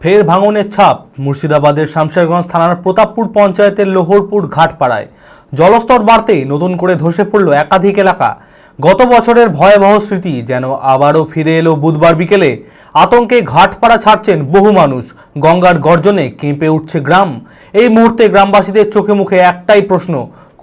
ফের ভাঙনের ছাপ মুর্শিদাবাদের শামশেরগঞ্জ থানার প্রতাপপুর পঞ্চায়েতের লোহরপুর ঘাটপাড়ায়। জলস্তর বাড়তেই নতুন করে ধসে পড়ল একাধিক এলাকা। গত বছরের ভয়াবহ স্মৃতি যেন আবারও ফিরে এলো বুধবার বিকেলে। আতঙ্কে ঘাটপাড়া ছাড়ছেন বহু মানুষ। গঙ্গার গর্জনে কেঁপে উঠছে গ্রাম। এই মুহূর্তে গ্রামবাসীদের চোখে মুখে একটাই প্রশ্ন,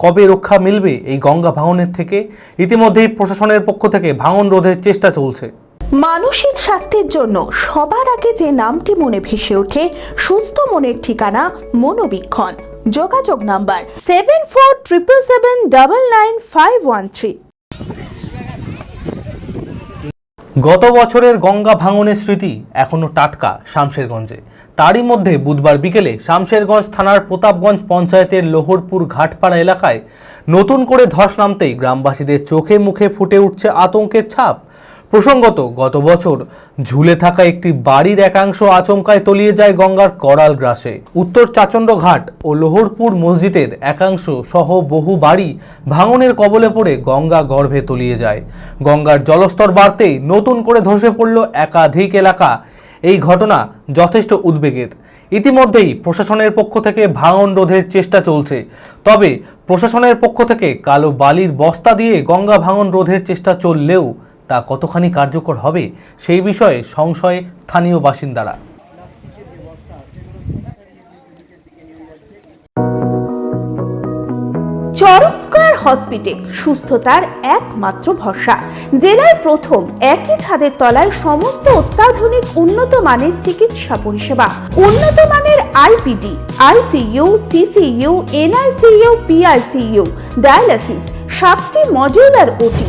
কবে রক্ষা মিলবে এই গঙ্গা ভাঙনের থেকে? ইতিমধ্যেই প্রশাসনের পক্ষ থেকে ভাঙন রোধের চেষ্টা চলছে। মানসিক স্বাস্থ্যের জন্য সবার আগে যে নামটি মনে ভেসে ওঠে, সুস্থ মনের ঠিকানা মনোবীক্ষণ। যোগাযোগ number seven four triple seven double nine five one three গত বছরের গঙ্গা ভাঙনের স্মৃতি এখনও টাটকা শামশেরগঞ্জে। তারই মধ্যে বুধবার বিকেলে শামশেরগঞ্জ থানার প্রতাপগঞ্জ পঞ্চায়েতের লোহরপুর ঘাটপাড়া এলাকায় নতুন করে ধস নামতেই গ্রামবাসীদের চোখে মুখে ফুটে উঠছে আতঙ্কের ছাপ। প্রসঙ্গত, গত বছর ঝুলে থাকা একটি বাড়ির একাংশ আচমকায় তলিয়ে যায় গঙ্গার করাল গ্রাসে। উত্তর চাচণ্ড ঘাট ও লোহরপুর মসজিদের একাংশ সহ বহু বাড়ি ভাঙনের কবলে পড়ে গঙ্গা গর্ভে তলিয়ে যায়। গঙ্গার জলস্তর বাড়তেই নতুন করে ধসে পড়ল একাধিক এলাকা। এই ঘটনা যথেষ্ট উদ্বেগের। ইতিমধ্যেই প্রশাসনের পক্ষ থেকে ভাঙন রোধের চেষ্টা চলছে। তবে প্রশাসনের পক্ষ থেকে কালো বালির বস্তা দিয়ে গঙ্গা ভাঙন রোধের চেষ্টা চললেও তা কতখানি কার্যকর হবে সেই বিষয়ে সংশয়ে স্থানীয় বাসিন্দারা। চরক স্কয়ার হসপিটাল সুস্থতার একমাত্র ভরসা। জেলায় প্রথম একই ছাদের তলায় সমস্ত অত্যাধুনিক উন্নত মানের চিকিৎসা পরিষেবা। উন্নত মানের IPD, ICU, CCU, NICU, PICU, dialysis, সাতটি modular OT